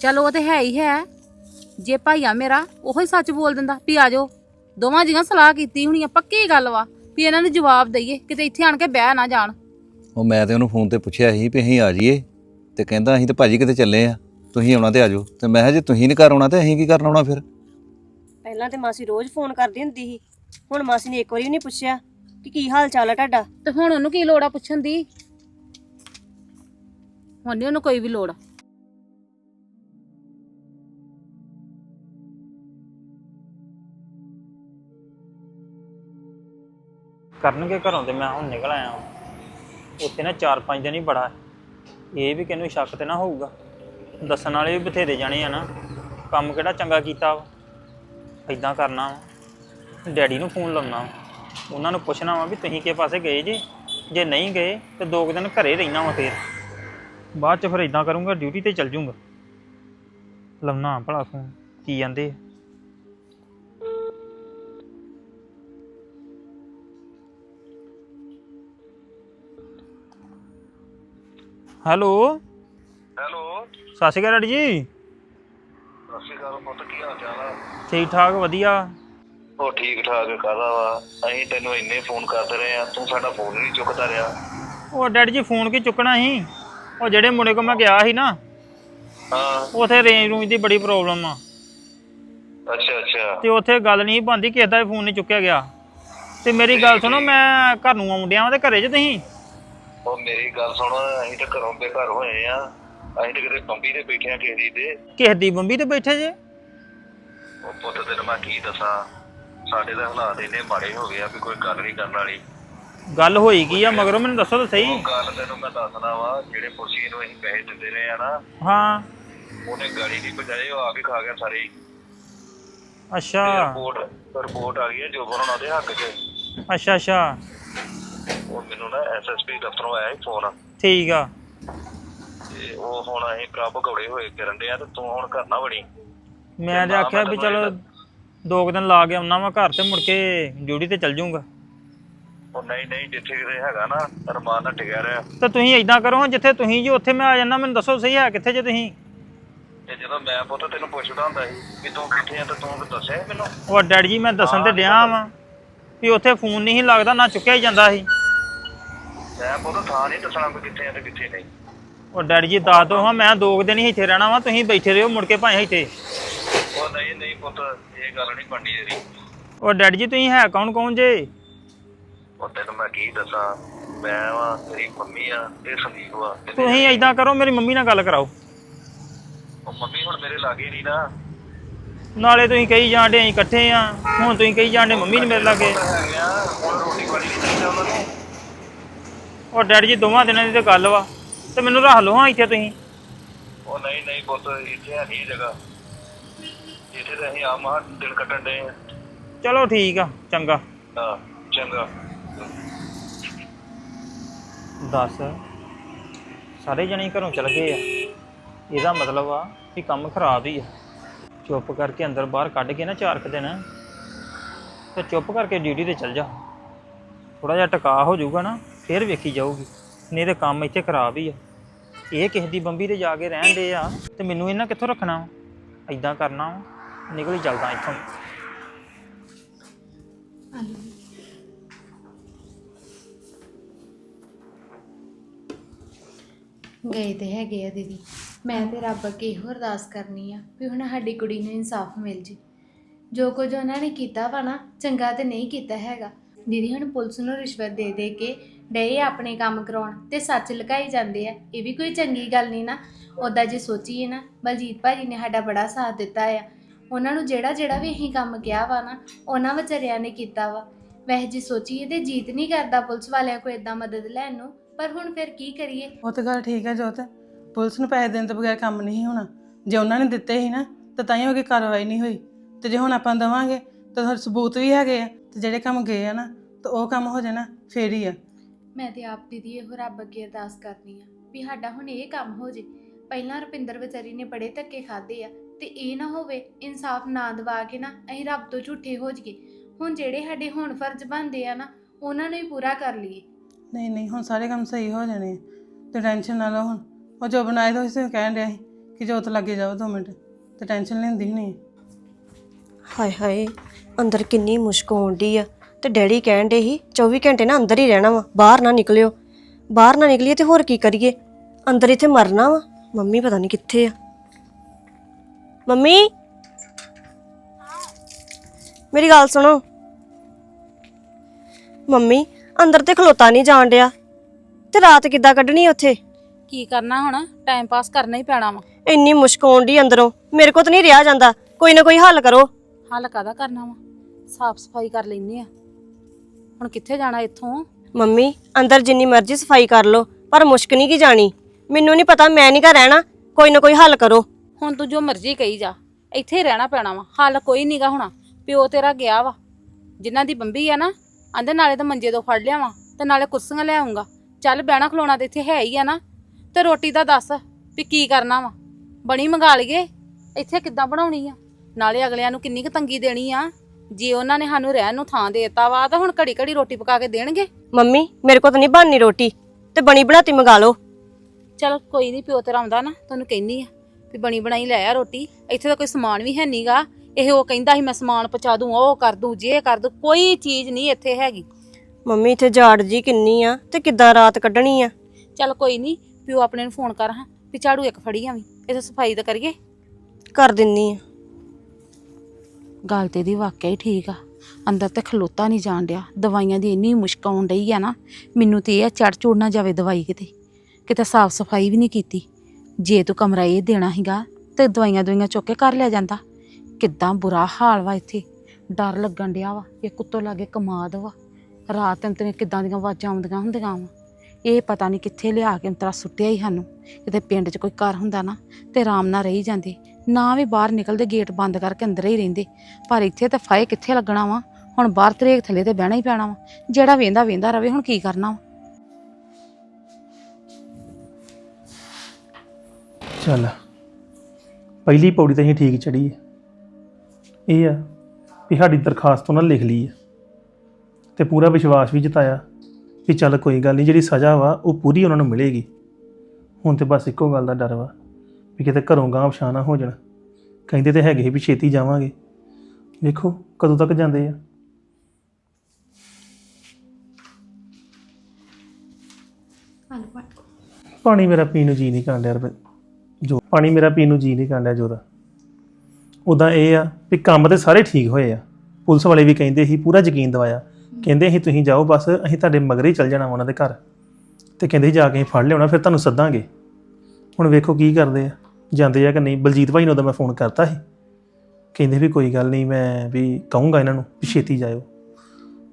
ਚਲੋ ਉਹ ਤੇ ਹੈ ਹੀ ਹੈ। ਜੇ ਭਾਈਆ ਮੇਰਾ ਉਹੀ ਸੱਚ ਬੋਲ ਦਿੰਦਾ ਵੀ ਆ ਜਾਓ। ਦੋਵਾਂ ਜੀਆਂ ਸਲਾਹ ਕੀਤੀ ਹੋਣੀ ਆ ਪੱਕੀ ਗੱਲ ਵਾ ਵੀ ਇਹਨਾਂ ਨੂੰ ਜਵਾਬ ਦਈਏ ਕਿਤੇ ਇੱਥੇ ਆਣ ਕੇ ਬਹਿ ਨਾ ਜਾਣ। ਉਹ ਮੈਂ ਤੇ ਉਹਨੂੰ ਫੋਨ ਤੇ ਪੁੱਛਿਆ ਸੀ ਵੀ ਅਸੀਂ ਆ ਜਾਈਏ ਤੇ ਕਹਿੰਦਾ ਅਸੀਂ ਤਾਂ ਭਾਜੀ ਕਿਤੇ ਚੱਲੇ ਆ ਤੁਸੀਂ ਆਉਣਾ ਤੇ ਆ ਜਾਓ। ਤੇ ਮੈਂ ਕਿਹਾ ਜੇ ਤੁਸੀਂ ਨਹੀਂ ਘਰ ਆਉਣਾ ਤੇ ਅਸੀਂ ਕੀ ਕਰਨ ਆਉਣਾ ਫਿਰ? ਪਹਿਲਾਂ ਤੇ ਮਾਸੀ ਰੋਜ਼ ਫੋਨ ਕਰਦੀ ਹੁੰਦੀ ਸੀ ਹੁਣ ਮਾਸੀ ਨੇ ਇੱਕ ਵਾਰੀ ਵੀ ਨਹੀਂ ਪੁੱਛਿਆ ਕਿ ਕੀ ਹਾਲ ਚਾਲ ਆ ਤੁਹਾਡਾ? ਤੇ ਹੁਣ ਉਹਨੂੰ ਕੀ ਲੋੜ ਆ ਪੁੱਛਣ ਦੀ? ਹੁਣ ਨੀ ਉਹਨੂੰ ਕੋਈ ਵੀ ਲੋੜ। ਕਰਨਗੇ ਘਰੋਂ ਤੇ ਮੈਂ ਹੁਣ ਨਿਕਲ ਆਇਆ ਵਾਂ। ਉੱਥੇ ਨਾ 4-5 ਦਿਨ ਹੀ ਬੜਾ ਹੈ। ਇਹ ਵੀ ਕਿਹਨੂੰ ਸ਼ੱਕ ਤੇ ਨਾ ਹੋਊਗਾ। ਦੱਸਣ ਵਾਲੇ ਵੀ ਬਥੇਰੇ ਜਾਣੇ ਆ ਨਾ। ਕੰਮ ਕਿਹੜਾ ਚੰਗਾ ਕੀਤਾ ਵਾ। ਇਦਾਂ ਕਰਨਾ ਵਾ। ਡੈਡੀ ਨੂੰ ਫੋਨ ਲਾਉਣਾ ਵਾ। ਉਹਨਾਂ ਨੂੰ ਪੁੱਛਣਾ ਵਾ ਵੀ ਤੁਸੀਂ ਕਿਹ ਪਾਸੇ ਗਏ ਜੀ? ਜੇ ਨਹੀਂ ਗਏ, ਤੇ ਦੋ ਕੁ ਦਿਨ ਘਰੇ ਰਹਿਣਾ ਵਾ ਫੇਰ। ਬਾਅਦ ਚ ਫਿਰ ਇਦਾਂ ਕਰੂੰਗਾ, ਡਿਊਟੀ ਤੇ ਚੱਲ ਜਾਊਂਗਾ ਲਾਉਣਾ ਭਲਾ ਫੋਨ। ਕੀ ਜਾਂਦੇ ਆ। ਹੈਲੋ। ਹੈਲੋ। ਸਤਿ ਸ਼੍ਰੀ ਅਕਾਲ ਡੈਡੀ ਜੀ। ਸਤਿ ਸ਼੍ਰੀ ਅਕਾਲ ਪੁੱਤ ਕੀ ਹਾਲ ਚਾਲ ਆ? ਠੀਕ ਠਾਕ ਵਧੀਆ। ਉਹ ਠੀਕ ਠਾਕ ਕਾਹਦਾ ਵਾ? ਅਸੀਂ ਤੈਨੂੰ ਇੰਨੇ ਫੋਨ ਕਰਦੇ ਰਹੇ ਆ ਤੂੰ ਸਾਡਾ ਫੋਨ ਨਹੀਂ ਚੁੱਕਦਾ ਰਿਹਾ। ਉਹ ਡੈਡੀ ਜੀ ਫੋਨ ਕੀ ਚੁੱਕਣਾ ਸੀ? ਉਹ ਜਿਹੜੇ ਮੁੰਡੇ ਕੋਲ ਮੈਂ ਗਿਆ ਸੀ ਨਾ ਹਾਂ। ਉਥੇ ਰੇਂਜ ਰੂੰਜ ਦੀ ਬੜੀ ਪ੍ਰੋਬਲਮ ਆ। ਅੱਛਾ ਅੱਛਾ। ਤੇ ਉਥੇ ਗੱਲ ਨਹੀਂ ਬੰਦੀ ਕਿਸੇ ਦਾ ਵੀ ਫੋਨ ਨਹੀਂ ਚੁੱਕਿਆ ਗਿਆ। ਤੇ ਮੇਰੀ ਗੱਲ ਸੁਣੋ ਮੈਂ ਘਰ ਨੂੰ ਆਉਂਦਿਆਂ ਵਾਂ ਤੇ ਘਰੇ ਜੇ ਤੁਸੀਂ? ਉਹ ਮੇਰੀ ਗੱਲ ਸੁਣ ਅਸੀਂ ਤਾਂ ਘਰੋਂ ਬੇਘਰ ਹੋਏ ਆ। ਅਸੀਂ ਤਾਂ ਕਿਤੇ ਬੰਬੀ ਤੇ ਬੈਠੇ ਆ ਕਿਸੇ ਦੀ ਤੇ। ਕਿਸੇ ਦੀ ਬੰਬੀ ਤੇ ਬੈਠੇ ਜੇ? ਉਹ ਪੁੱਤ ਤੈਨੂੰ ਮੈਂ ਕੀ ਦੱਸਾਂ? ਸਾਡੇ ਤਾਂ ਹਾਲਾਤ ਇੰਨੇ ਮਾੜੇ ਹੋ ਗਏ ਆ ਵੀ ਕੋਈ ਗੱਲ ਨਹੀਂ ਕਰਨ ਵਾਲੀ। ਗੱਲ ਹੋਈ ਕੀ ਆ? ਮਗਰੋਂ ਮੈਨੂੰ ਦੱਸੋ ਤਾਂ ਸਹੀ। ਉਹ ਗੱਲ ਤੈਨੂੰ ਮੈਂ ਦੱਸਦਾ ਵਾ ਜਿਹੜੇ ਪੁਰਸ਼ੀ ਨੂੰ ਅਸੀਂ ਪੈਸੇ ਦਿੰਦੇ ਰਹੇ ਆ ਨਾ ਹਾਂ। ਉਹਨੇ ਗਾੜੀ ਨਹੀਂ ਭਜਾਏ ਉਹ ਆ ਕੇ ਖਾ ਗਿਆ ਸਾਰੇ ਅੱਛਾ। ਰਿਪੋਰਟ ਰਿਪੋਰਟ ਆ ਗਈ ਹੈ ਜੋ ਉਹਨਾਂ ਦੇ ਹੱਕ 'ਚ। ਅੱਛਾ ਅੱਛਾ। ਉਹ ਮੈਨੂੰ ਨਾ ਐਸਐਸਪੀ ਦਫ਼ਤਰੋਂ ਆਇਆ ਸੀ ਫੋਨ। ਠੀਕ ਆ। ਤੇ ਉਹ ਹੁਣ ਅਸੀਂ ਭਰਾ ਭਗੌੜੇ ਹੋਏ ਕਰਨ ਦੇ ਆ ਤੇ ਤੂੰ ਹੁਣ ਕਰਨਾ ਬਣੀ ਮੈਂ ਤੇ ਆਖਿਆ ਵੀ ਚਲੋ ਦੋ ਕੁ ਦਿਨ ਲਾ ਕੇ ਆਉਣਾ ਵਾ ਘਰ ਤੇ ਮੁੜ ਕੇ ਡਿਊਟੀ ਤੇ ਚੱਲ ਜਾਊਂਗਾ। ਉਹ ਨਹੀਂ ਨਹੀਂ ਜਿੱਥੇ ਕਿਤੇ ਹੈਗਾ ਨਾ ਰਮਾਨ ਨਾਲ ਟਿਕਿਆ ਰਿਹਾ। ਤੇ ਤੁਸੀਂ ਇਦਾਂ ਕਰੋ ਜਿੱਥੇ ਤੁਸੀਂ ਜੀ ਉੱਥੇ ਮੈਂ ਆ ਜਾਣਾ ਮੈਨੂੰ ਦੱਸੋ ਸਹੀ ਹੈ ਕਿੱਥੇ ਜੇ ਤੁਸੀਂ। ਤੇ ਜਦੋਂ ਮੈਂ ਪੁੱਤ ਤੈਨੂੰ ਪੁੱਛਦਾ ਹੁੰਦਾ ਸੀ ਕਿ ਤੂੰ ਕਿੱਥੇ ਆ ਤੇ ਤੂੰ ਤਾਂ ਦੱਸਿਆ ਮੈਨੂੰ। ਉਹ ਡੈਡੀ ਜੀ ਮੈਂ ਦੱਸਣ ਤੇ ਡਿਆ ਵਾਂ ਵੀ ਉੱਥੇ ਫੋਨ ਨਹੀਂ ਸੀ ਲੱਗਦਾ ਨਾ ਚੁੱਕਿਆ ਹੀ ਜਾਂਦਾ ਸੀ। ਮੈਂ ਪੁੱਤ ਥਾਂ ਨਹੀਂ ਦੱਸਣਾ ਵੀ ਕਿੱਥੇ ਆ ਤੇ ਕਿੱਥੇ ਨਹੀਂ। ਉਹ ਡੈਡੀ ਜੀ ਦੱਸ ਦੋ ਹਾਂ ਮੈਂ ਦੋ ਕੁ ਦਿਨ ਹੀ ਇੱਥੇ ਰਹਿਣਾ ਵਾ ਤੁਸੀਂ ਬੈਠੇ ਰਹੋ ਮੁੜ ਕੇ ਭਾਵੇਂ ਇੱਥੇ। ਉਹ ਨਹੀਂ ਨਹੀਂ ਪੁੱਤ ਇਹ ਗੱਲ ਨਹੀਂ ਬਣਨੀ ਤੇਰੀ। ਉਹ ਡੈਡੀ ਜੀ ਤੁਸੀਂ ਹੈ ਕੌਣ ਕੌਣ ਜੇ? ਉਹ ਤੈਨੂੰ ਮੈਂ ਕੀ ਦੱਸਾਂ ਮੈਂ ਵਾ ਤੇਰੀ ਮੰਮੀ ਆ ਤੇ ਸੰਦੀਪ ਤੇ ਤੁਸੀਂ ਇਦਾਂ ਕਰੋ ਮੇਰੀ ਮੰਮੀ ਨਾਲ ਗੱਲ ਕਰਾਓ। ਉਹ ਮੰਮੀ ਹੁਣ ਮੇਰੇ ਲਾਗੇ ਨਹੀਂ ਨਾ। ਨਾਲੇ ਤੁਸੀਂ ਕਹੀ ਜਾਂਦੇ ਅਸੀਂ ਇਕੱਠੇ ਆ ਹੁਣ ਤੁਸੀਂ ਕਹੀ ਜਾਂਦੇ ਮੰਮੀ ਨਹੀਂ ਮੇਰੇ ਲਾਗੇ। ਉਹ ਹੈਗੇ ਆ ਹੁਣ ਰੋਟੀ ਪਾਣੀ ਨਹੀਂ ਚਾਹੀਦਾ ਉਹਨਾਂ ਨੂੰ। ਉਹ ਡੈਡੀ ਜੀ ਦੋਵਾਂ ਦਿਨਾਂ ਦੀ ਤੇ ਗੱਲ ਵਾ ਤੇ ਮੈਨੂੰ ਰੱਖ ਲਓ ਹਾਂ ਇੱਥੇ ਤੁਸੀਂ। ਉਹ ਨਹੀਂ ਨਹੀਂ ਪੁੱਤ ਇੱਥੇ ਹੈ ਨਹੀਂ ਜਗ੍ਹਾ। ਇੱਥੇ ਤਾਂ ਅਸੀਂ ਆਮ ਆ ਦਿਨ ਕੱਟਣ ਦੇ ਆ। ਚਲੋ ਠੀਕ ਆ ਚੰਗਾ। ਹਾਂ, ਚੰਗਾ। ਦੱਸ ਸਾਰੇ ਜਣੇ ਘਰੋਂ ਚਲ ਗਏ ਆ। ਇਹਦਾ ਮਤਲਬ ਆ ਕਿ ਕੰਮ ਖਰਾਬ ਹੀ ਆ। ਚੁੱਪ ਕਰਕੇ ਅੰਦਰ ਬਾਹਰ ਕੱਢ ਕੇ ਨਾ ਚਾਰ ਕੁ ਦਿਨ ਤੇ ਚੁੱਪ ਕਰਕੇ ਡਿਊਟੀ ਤੇ ਚਲ ਜਾ। ਥੋੜਾ ਜਿਹਾ ਟਿਕਾ ਹੋ ਜਾਊਗਾ ਨਾ। ਫਿਰ ਵੇਖੀ ਜਾਊਗੀ। ਨਹੀਂ ਤੇ ਕੰਮ ਇੱਥੇ ਖਰਾਬ ਹੀ ਆ। ਇਹ ਕਿਸੇ ਦੀ ਬੰਬੀ ਤੇ ਜਾ ਕੇ ਰਹਿਣ ਦੇ ਆ ਤੇ ਮੈਨੂੰ ਇਹਨਾਂ ਕਿੱਥੋਂ ਰੱਖਣਾ ਵਾ? ਐਦਾਂ ਕਰਨਾ ਵਾ। ਨਿਕਲ ਹੀ ਚੱਲਦਾ ਇੱਥੋਂ। ਗਏ ਤੇ ਹੈਗੇ ਆ ਦੀਦੀ। ਮੈਂ ਤੇ ਰੱਬ ਅੱਗੇ ਇਹੋ ਅਰਦਾਸ ਕਰਨੀ ਆ ਵੀ ਹੁਣ ਸਾਡੀ ਕੁੜੀ ਨੂੰ ਇਨਸਾਫ ਮਿਲ ਜੇ। ਜੋ ਕੁਝ ਉਹਨਾਂ ਨੇ ਕੀਤਾ ਵਾ ਨਾ, ਚੰਗਾ ਤੇ ਨਹੀਂ ਕੀਤਾ ਹੈਗਾ। ਦੀਦੀ ਹੁਣ ਪੁਲਿਸ ਨੂੰ ਰਿਸ਼ਵਤ ਦੇ ਦੇ ਕੇ ਡਏ ਆ ਆਪਣੇ ਕੰਮ ਕਰਾਉਣ ਤੇ ਸੱਚ ਲੁਕਾਈ ਜਾਂਦੇ ਆ। ਇਹ ਵੀ ਕੋਈ ਚੰਗੀ ਗੱਲ ਨਹੀਂ ਨਾ। ਉਦਾਂ ਜੇ ਸੋਚੀਏ ਨਾ, ਬਲਜੀਤ ਭਾਜੀ ਨੇ ਸਾਡਾ ਬੜਾ ਸਾਥ ਦਿੱਤਾ ਆ। ਉਹਨਾਂ ਨੂੰ ਜਿਹੜਾ ਜਿਹੜਾ ਵੀ ਅਸੀਂ ਕੰਮ ਕਿਹਾ ਵਾ ਨਾ, ਉਹਨਾਂ ਵਿਚਾਰਿਆਂ ਨੇ ਕੀਤਾ ਵਾ। ਵੈਸੇ ਜੇ ਸੋਚੀਏ ਤੇ ਜੀਤ ਨਹੀਂ ਕਰਦਾ ਪੁਲਿਸ ਵਾਲਿਆਂ ਕੋਲ ਇਦਾਂ ਮਦਦ ਲੈਣ ਨੂੰ, ਪਰ ਹੁਣ ਫਿਰ ਕੀ ਕਰੀਏ? ਉਹ ਤਾਂ ਗੱਲ ਠੀਕ ਹੈ ਜੋਤ। ਪੁਲਿਸ ਨੂੰ ਪੈਸੇ ਦੇਣ ਤੋਂ ਬਗੈਰ ਕੰਮ ਨਹੀਂ ਹੋਣਾ। ਜੇ ਉਹਨਾਂ ਨੇ ਦਿੱਤੇ ਸੀ ਨਾ, ਤਾਂ ਤਾਂ ਹੀ ਉਹਦੀ ਕਾਰਵਾਈ ਨਹੀਂ ਹੋਈ। ਤੇ ਜੇ ਹੁਣ ਆਪਾਂ ਦੇਵਾਂਗੇ, ਤਾਂ ਹੋਰ ਸਬੂਤ ਵੀ ਹੈਗੇ ਆ। ਤੇ ਜਿਹੜੇ ਕੰਮ ਗਏ ਆ ਨਾ, ਤਾਂ ਉਹ ਕੰਮ ਹੋ ਜਾਣਾ, ਫੇਰ ਹੀ ਆ। ਮੈਂ ਤੇ ਆਪ ਦੀਦੀ ਇਹੋ ਰੱਬ ਅੱਗੇ ਅਰਦਾਸ ਕਰਨੀ ਆ ਵੀ ਸਾਡਾ ਹੁਣ ਇਹ ਕੰਮ ਹੋ ਜੇ। ਪਹਿਲਾਂ ਰੁਪਿੰਦਰ ਵਿਚਾਰੀ ਨੇ ਬੜੇ ਧੱਕੇ ਖਾਦੇ ਆ ਤੇ ਇਹ ਨਾ ਹੋਵੇ ਇਨਸਾਫ ਨਾ ਦਵਾ ਕੇ ਨਾ ਅਸੀਂ ਰੱਬ ਤੋਂ ਝੂਠੇ ਹੋ ਜਾਈਏ। ਹੁਣ ਜਿਹੜੇ ਸਾਡੇ ਹੁਣ ਫਰਜ਼ ਬਣਦੇ ਆ ਨਾ ਉਹਨਾਂ ਨੂੰ ਹੀ ਪੂਰਾ ਕਰ ਲਈਏ। ਨਹੀਂ ਨਹੀਂ ਹੁਣ ਸਾਰੇ ਕੰਮ ਸਹੀ ਹੋ ਜਾਣੇ ਆ। ਤੇ ਟੈਨਸ਼ਨ ਨਾ ਲਓ ਹੁਣ। ਉਹ ਜੋ ਬਣਾਏ ਤਾਂ ਉਸੇ ਕਹਿਣ ਡਿਆ ਸੀ ਕਿ ਜੋਤ ਲੱਗੇ ਜਾਓ 2 ਮਿੰਟ। ਤੇ ਟੈਨਸ਼ਨ ਲੈਂਦੀ ਨਹੀਂ। ਹਾਏ ਹਾਏ ਅੰਦਰ ਕਿੰਨੀ ਮੁਸ਼ਕ ਆਉਂਦੀ ਆ। ਤੇ ਡੈਡੀ ਕਹਿਣ ਦੇ ਸੀ 24 ਘੰਟੇ ਨਾ ਅੰਦਰ ਹੀ ਰਹਿਣਾ ਵਾ ਬਾਹਰ ਨਾ ਨਿਕਲਿਓ। ਬਾਹਰ ਨਾ ਨਿਕਲੀਏ ਤੇ ਹੋਰ ਕੀ ਕਰੀਏ? ਅੰਦਰ ਇੱਥੇ ਮਰਨਾ ਵਾ ਮੰਮੀ ਪਤਾ ਨਹੀਂ ਕਿੱਥੇ ਆ। ਮੰਮੀ? ਮੇਰੀ ਗੱਲ ਸੁਣੋ। ਮੰਮੀ ਅੰਦਰ ਤੇ ਖਲੋਤਾ ਨਹੀਂ ਜਾਣ ਡਿਆ। ਤੇ ਰਾਤ ਕਿੱਦਾਂ ਕੱਢਣੀ ਉੱਥੇ? ਕੀ ਕਰਨਾ ਹੁਣ? ਟਾਈਮ ਪਾਸ ਕਰਨਾ ਹੀ ਪੈਣਾ ਵਾ। ਇੰਨੀ ਮੁਸ਼ਕ ਆਉਂਦੀ ਅੰਦਰੋਂ। ਮੇਰੇ ਕੋਲ ਤਾਂ ਨਹੀਂ ਰਿਹਾ ਜਾਂਦਾ। ਕੋਈ ਨਾ ਕੋਈ ਹੱਲ ਕਰੋ। ਹੱਲ ਕਾਹਦਾ ਕਰਨਾ ਵਾ? ਸਾਫ਼ ਸਫ਼ਾਈ ਕਰ ਲੈਨੇ ਆ। ਹੁਣ ਕਿੱਥੇ ਜਾਣਾ ਇੱਥੋਂ? ਮੰਮੀ ਅੰਦਰ ਜਿੰਨੀ ਮਰਜ਼ੀ ਸਫ਼ਾਈ ਕਰ ਲਓ ਪਰ ਮੁਸ਼ਕ ਨਹੀਂ ਕੀ ਜਾਣੀ। ਮੈਨੂੰ ਨਹੀਂ ਪਤਾ ਮੈਂ ਨਹੀਂ ਘਰ ਰਹਿਣਾ। ਕੋਈ ਨਾ ਕੋਈ ਹੱਲ ਕਰੋ। ਹੁਣ ਤੂੰ ਜੋ ਮਰਜ਼ੀ ਕਹੀ ਜਾ। ਇੱਥੇ ਹੀ ਰਹਿਣਾ ਪੈਣਾ ਵਾ। ਹੱਲ ਕੋਈ ਨਹੀਂਗਾ ਹੋਣਾ। ਪਿਓ ਤੇਰਾ ਗਿਆ ਵਾ। ਜਿਨ੍ਹਾਂ ਦੀ ਬੰਬੀ ਆ ਨਾ ਆਂਦੇ ਨਾਲੇ ਤਾਂ ਮੰਜੇ ਤੋਂ ਫੜ ਲਿਆਵਾਂ ਤੇ ਨਾਲੇ ਕੁਰਸੀਆਂ ਲੈ ਆਉਂਗਾ ਚੱਲ ਬਹਿਣਾ ਖਲੋਣਾ ਤੇ ਇੱਥੇ ਹੈ ਹੀ ਆ ਨਾ। ਤੇ ਰੋਟੀ ਦਾ ਦੱਸ ਵੀ ਕੀ ਕਰਨਾ ਵਾ। ਬਣੀ ਮੰਗਾ ਲਈਏ। ਇੱਥੇ ਕਿੱਦਾਂ ਬਣਾਉਣੀ ਆ? ਨਾਲੇ ਅਗਲਿਆਂ ਨੂੰ ਕਿੰਨੀ ਕੁ ਤੰਗੀ ਦੇਣੀ ਆ। ਜੇ ਉਹਨਾਂ ਨੇ ਸਾਨੂੰ ਰਹਿਣ ਨੂੰ ਥਾਂ ਦੇਤਾ ਵਾ ਤਾਂ ਹੁਣ ਘੜੀ ਘੜੀ ਰੋਟੀ ਪਕਾ ਕੇ ਦੇਣਗੇ। ਮੰਮੀ ਮੇਰੇ ਕੋਲ ਤਾਂ ਨਹੀਂ ਬਣਨੀ ਰੋਟੀ। ਤੇ ਬਣੀ ਬਣਾਤੀ ਮੰਗਾ ਲਓ। ਚਲ ਕੋਈ ਨਹੀਂ ਪਿਓ ਤੇਰਾ ਆਉਂਦਾ ਨਾ ਤੈਨੂੰ ਕਹਿੰਨੀ ਆ ਵੀ ਬਣੀ ਬਣਾਈ ਲੈ ਆ ਰੋਟੀ। ਇੱਥੇ ਤਾਂ ਕੋਈ ਸਮਾਨ ਵੀ ਹੈ ਨਹੀਂਗਾ ਇਹ ਉਹ ਕਹਿੰਦਾ ਸੀ ਮੈਂ ਸਮਾਨ ਪਹੁੰਚਾ ਦੂੰ ਉਹ ਕਰ ਦੂੰ ਜੇ ਕਰ ਦੂੰ ਕੋਈ ਚੀਜ਼ ਨਹੀਂ ਇੱਥੇ ਹੈਗੀ। ਮੰਮੀ ਇੱਥੇ ਝਾੜ ਜੀ ਕਿੰਨੀ ਆ ਤੇ ਕਿੱਦਾਂ ਰਾਤ ਕੱਢਣੀ ਆ? ਚਲ ਕੋਈ ਨਹੀਂ ਪਿਓ ਆਪਣੇ ਨੂੰ ਫੋਨ ਕਰ ਹਾਂ ਵੀ ਝਾੜੂ ਇੱਕ ਫੜੀ ਆਵੀਂ ਇੱਥੇ ਸਫ਼ਾਈ ਤਾਂ ਕਰੀਏ। ਕਰ ਦਿੰਨੀ ਆ। ਗੱਲ ਤੇ ਦੀ ਵਾਕਿਆ ਹੀ ਠੀਕ ਆ। ਅੰਦਰ ਤੇ ਖਲੋਤਾ ਨਹੀਂ ਜਾਣ ਡਿਆ। ਦਵਾਈਆਂ ਦੀ ਇੰਨੀ ਮੁਸ਼ਕ ਆਉਣ ਡਈ ਆ ਨਾ, ਮੈਨੂੰ ਤੇ ਇਹ ਆ ਚੜ ਚੁੜ ਨਾ ਜਾਵੇ ਦਵਾਈ ਕਿਤੇ। ਕਿਤੇ ਸਾਫ਼ ਸਫ਼ਾਈ ਵੀ ਨਹੀਂ ਕੀਤੀ। ਜੇ ਤੂੰ ਕਮਰਾ ਇਹ ਦੇਣਾ ਹੈਗਾ ਤੇ ਦਵਾਈਆਂ ਦਵਾਈਆਂ ਚੁੱਕ ਕੇ ਕਰ ਲਿਆ ਜਾਂਦਾ। ਕਿੱਦਾਂ ਬੁਰਾ ਹਾਲ ਵਾ ਇੱਥੇ। ਡਰ ਲੱਗਣ ਡਿਆ ਵਾ, ਇਹ ਕੁੱਤੋਂ ਲਾਗੇ ਕਮਾਦ ਵਾ। ਰਾਤ ਨੂੰ ਤੇ ਕਿੱਦਾਂ ਦੀਆਂ ਆਵਾਜ਼ਾਂ ਆਉਂਦੀਆਂ ਹੁੰਦੀਆਂ ਵਾ। ਇਹ ਪਤਾ ਨਹੀਂ ਕਿੱਥੇ ਲਿਆ ਕੇ ਅੰਤਰਾ ਸੁੱਟਿਆ ਹੀ ਸਾਨੂੰ। ਕਿਤੇ ਪਿੰਡ 'ਚ ਕੋਈ ਘਰ ਹੁੰਦਾ ਨਾ, ਤੇ ਆਰਾਮ ਨਾਲ ਰਹੀ ਜਾਂਦੇ। ਨਾ ਵੀ ਬਾਹਰ ਨਿਕਲਦੇ, ਗੇਟ ਬੰਦ ਕਰਕੇ ਅੰਦਰ ਹੀ ਰਹਿੰਦੇ। ਪਰ ਇੱਥੇ ਤਾਂ ਫਾਇ ਕਿੱਥੇ ਲੱਗਣਾ ਵਾ? ਹੁਣ ਬਾਹਰ ਤਰੇਕ ਥੱਲੇ ਤੇ ਬਹਿਣਾ ਹੀ ਪੈਣਾ ਵਾ। ਜਿਹੜਾ ਵੇਂਦਾ ਵੇਂਦਾ ਰਵੇ, ਹੁਣ ਕੀ ਕਰਨਾ ਵਾ? ਚੱਲ, ਪਹਿਲੀ ਪੌੜੀ ਤਾਂ ਅਸੀਂ ਠੀਕ ਚੜੀ ਹੈ ਇਹ ਆ ਵੀ ਸਾਡੀ ਦਰਖਾਸਤ ਉਹਨਾਂ ਨੇ ਲਿਖ ਲਈ ਹੈ ਤੇ ਪੂਰਾ ਵਿਸ਼ਵਾਸ ਵੀ ਜਤਾਇਆ ਵੀ ਚੱਲ ਕੋਈ ਗੱਲ ਨਹੀਂ, ਜਿਹੜੀ ਸਜ਼ਾ ਵਾ, ਉਹ ਪੂਰੀ ਉਹਨਾਂ ਨੂੰ ਮਿਲੇਗੀ। ਹੁਣ ਤੇ ਬਸ ਇੱਕੋ ਗੱਲ ਦਾ ਡਰ ਵਾ। ਵੀ ਕਿਤੇ ਘਰੋਂ ਗਾਂਹ ਪਛਾਣ ਨਾ ਹੋ ਜਾਣ। ਕਹਿੰਦੇ ਤੇ ਹੈਗੇ ਵੀ ਛੇਤੀ ਜਾਵਾਂਗੇ। ਵੇਖੋ ਕਦੋਂ ਤੱਕ ਜਾਂਦੇ ਆ। ਪਾਣੀ ਮੇਰਾ ਪੀਣ ਨੂੰ ਜੀ ਨਹੀਂ ਕਰਨ ਡਿਆ ਰੁਪਏ ਜੋ ਪਾਣੀ ਮੇਰਾ ਪੀਣ ਨੂੰ ਜੀ ਨਹੀਂ ਕਰਨ ਡਿਆ ਜੋਦਾ ਉਦਾਂ ਇਹ ਆ ਵੀ ਕੰਮ ਤੇ ਸਾਰੇ ਠੀਕ ਹੋਏ ਆ। ਪੁਲਿਸ ਵਾਲੇ ਵੀ ਕਹਿੰਦੇ ਸੀ ਪੂਰਾ ਯਕੀਨ ਦਵਾਇਆ। ਕਹਿੰਦੇ ਸੀ ਤੁਸੀਂ ਜਾਓ ਬਸ ਅਸੀਂ ਤੁਹਾਡੇ ਮਗਰ ਹੀ ਚੱਲ ਜਾਣਾ ਉਹਨਾਂ ਦੇ ਘਰ। ਤੇ ਕਹਿੰਦੇ ਜਾ ਕੇ ਫੜ ਲਿਆਉਣਾ ਫਿਰ ਤੁਹਾਨੂੰ ਸੱਦਾਂਗੇ। ਹੁਣ ਵੇਖੋ ਕੀ ਕਰਦੇ ਆ। ਜਾਂਦੇ ਆ ਕਿ ਨਹੀਂ? ਬਲਜੀਤ ਭਾਈ ਨੂੰ ਤਾਂ ਮੈਂ ਫੋਨ ਕਰਤਾ ਸੀ। ਕਹਿੰਦੇ ਵੀ ਕੋਈ ਗੱਲ ਨਹੀਂ ਮੈਂ ਵੀ ਕਹੂੰਗਾ ਇਹਨਾਂ ਨੂੰ ਵੀ ਛੇਤੀ ਜਾਇਓ।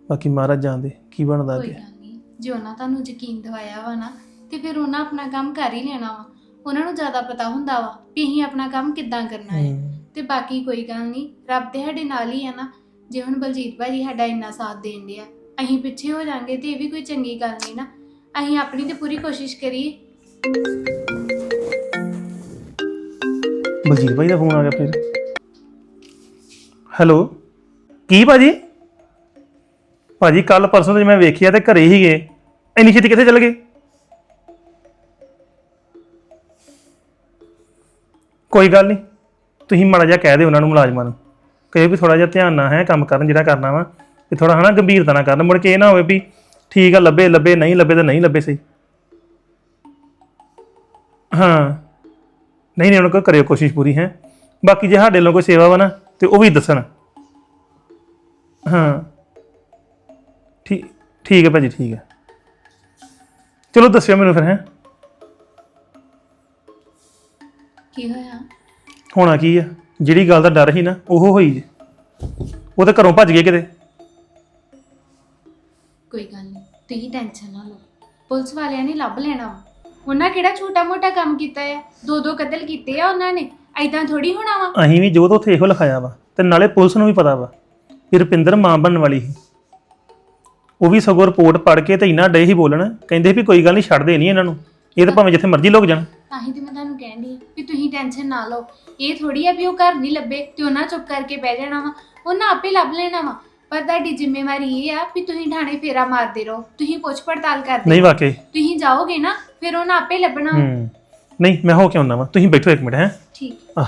ਬਾਕੀ ਮਹਾਰਾਜ ਜਾਣਦੇ ਕੀ ਬਣਦਾ ਕੋਈ ਅੱਗੇ ਗੱਲ ਨਹੀਂ। ਜੇ ਉਹਨਾਂ ਤੁਹਾਨੂੰ ਯਕੀਨ ਦਿਵਾਇਆ ਵਾ ਨਾ ਤੇ ਫਿਰ ਉਹਨਾਂ ਆਪਣਾ ਕੰਮ ਕਰ ਹੀ ਲੈਣਾ ਵਾ। ਉਹਨਾਂ ਨੂੰ ਜ਼ਿਆਦਾ ਪਤਾ ਹੁੰਦਾ ਵਾ ਵੀ ਅਸੀਂ ਆਪਣਾ ਕੰਮ ਕਿੱਦਾਂ ਕਰਨਾ ਹੈ। ਹੂੰ। ਤੇ ਬਾਕੀ ਕੋਈ ਗੱਲ ਨਹੀਂ ਰੱਬ ਤੇ ਸਾਡੇ ਨਾਲ ਹੀ ਆ ਨਾ। ਜੇ ਹੁਣ ਬਲਜੀਤ ਭਾਜੀ ਸਾਡਾ ਇੰਨਾ ਸਾਥ ਦੇਣ ਡਿਆ ਅਸੀਂ ਪਿੱਛੇ ਹੋ ਜਾਾਂਗੇ ਤੇ ਇਹ ਵੀ ਕੋਈ ਚੰਗੀ ਗੱਲ ਨਹੀਂ ਨਾ। ਅਸੀਂ ਆਪਣੀ ਤੇ ਪੂਰੀ ਕੋਸ਼ਿਸ਼ ਕਰੀਏ। ਬਲਜੀਤ ਭਾਈ ਦਾ ਫੋਨ ਆ ਗਿਆ ਫਿਰ। ਹੈਲੋ। ਕੀ ਭਾਜੀ? ਭਾਜੀ ਕੱਲ ਪਰਸੋਂ ਤੇ ਮੈਂ ਵੇਖਿਆ ਤੇ ਘਰੇ ਹੀ ਗਏ। ਇੰਨੀ ਛੇਤੀ ਕਿੱਥੇ ਚਲੇ ਗਏ? ਕੋਈ ਗੱਲ ਨਹੀਂ। ਤੁਸੀਂ ਮਾੜਾ ਜਿਹਾ ਕਹਿ ਦਿਓ ਉਹਨਾਂ ਨੂੰ ਮੁਲਾਜ਼ਮਾਂ ਨੂੰ। ਕਹੇ ਵੀ ਥੋੜਾ ਜਿਹਾ ਧਿਆਨ ਨਾ ਹੈ, ਕੰਮ ਕਰਨ ਜਿਹੜਾ ਕਰਨਾ ਵਾ। ਤੇ ਥੋੜਾ ਹਨਾ ਗੰਭੀਰਤਾ ਨਾਲ ਕਰਨ। ਮੁੜ ਕੇ ਇਹ ਨਾ ਹੋਵੇ ਵੀ ਠੀਕ ਆ, ਲੱਭੇ ਲੱਭੇ, ਨਹੀਂ ਲੱਭੇ ਤਾਂ ਨਹੀਂ ਲੱਭੇ ਸਹੀ। ਹਾਂ। ਨਹੀਂ ਨਹੀਂ ਉਹਨਾਂ ਕੋਲ ਕਰਿਓ ਕੋਸ਼ਿਸ਼ ਪੂਰੀ ਹੈ। ਬਾਕੀ ਜੇ ਸਾਡੇ ਵੱਲੋਂ ਕੋਈ ਸੇਵਾ ਵਾ ਨਾ ਤੇ ਉਹ ਵੀ ਦੱਸਣ। ਹਾਂ। ਠੀਕ ਠੀਕ ਹੈ ਭਾਜੀ ਠੀਕ ਹੈ। ਚਲੋ ਦੱਸਿਓ ਮੈਨੂੰ ਫਿਰ ਹੈ। ਕੀ ਹੋਇਆ? ਹੋਣਾ ਕੀ ਆ? ਜਿਹੜੀ ਗੱਲ ਦਾ ਡਰ ਸੀ ਨਾ ਉਹ ਹੋਈ ਜੇ। ਉਹ ਤਾਂ ਘਰੋਂ ਭੱਜ ਗਏ ਕਿਤੇ। ਕੋਈ ਗੱਲ ਨਹੀਂ ਤੁਸੀਂ ਟੈਨਸ਼ਨ ਨਾ ਲਓ। ਪੁਲਿਸ ਵਾਲਿਆਂ ਨੇ ਲੱਭ ਲੈਣਾ ਵਾ। ਉਹਨਾਂ ਕਿਹੜਾ ਛੋਟਾ ਮੋਟਾ ਕੰਮ ਕੀਤਾ ਆ? ਦੋ ਦੋ ਕਤਲ ਕੀਤੇ ਆ ਉਹਨਾਂ ਨੇ? ਐਦਾਂ ਥੋੜੀ ਹੋਣਾ ਵਾ? ਅਸੀਂ ਵੀ ਜੋ ਤਾਂ ਉੱਥੇ ਇਹੋ ਲਿਖਾਇਆ ਵਾ ਤੇ ਨਾਲੇ ਪੁਲਿਸ ਨੂੰ ਵੀ ਪਤਾ ਵਾ ਕਿ ਰੁਪਿੰਦਰ ਮਾਂ ਬਣਨ ਵਾਲੀ ਸੀ। ਉਹ ਵੀ ਸਗੋਂ ਰਿਪੋਰਟ ਪੜ ਕੇ ਤੇ ਇੰਨਾ ਡੇ ਹੀ ਬੋਲਣ ਕਹਿੰਦੇ ਵੀ ਕੋਈ ਗੱਲ ਨਹੀਂ ਛੱਡਦੇ ਨਹੀਂ ਇਹਨਾਂ ਨੂੰ। ਇਹ ਤਾਂ ਭਾਵੇਂ ਜਿੱਥੇ ਮਰਜ਼ੀ ਲੋਕ ਜਾਣ। ਤਾਂ ਹੀ ਤੇ ਮੈਂ ਤੁਹਾਨੂੰ ਕਹਿਣ ਦੀ ਵੀ ਤੁਸੀਂ ਟੈਨਸ਼ਨ ਨਾ ਲਓ। ਇਹ ਥੋੜੀ ਆ ਵੀ ਉਹ ਘਰ ਨਹੀਂ ਲੱਭੇ ਤੇ ਉਹਨਾਂ ਚੁੱਪ ਕਰਕੇ ਬਹਿ ਜਾਣਾ ਵਾ। ਉਹਨਾਂ ਆਪੇ ਲੱਭ ਲੈਣਾ ਵਾ। ਪਰ ਤੁਹਾਡੀ ਜ਼ਿੰਮੇਵਾਰੀ ਇਹ ਆ ਵੀ ਤੁਸੀਂ ਥਾਣੇ ਫੇਰਾ ਮਾਰਦੇ ਰਹੋ। ਤੁਸੀਂ ਪੁੱਛ ਪੜਤਾਲ ਕਰਦੇ ਨਹੀਂ ਵਾਕਈ। ਤੁਸੀਂ ਜਾਓਗੇ ਨਾ ਫਿਰ ਉਹਨਾਂ ਆਪੇ ਲੱਭਣਾ। ਹੂੰ। ਨਹੀਂ ਮੈਂ ਹੋ ਕੇ ਆਉਣਾ ਵਾ। ਤੁਸੀਂ ਬੈਠੋ ਇੱਕ ਮਿੰਟ ਹੈ? ਠੀਕ। ਆਹ।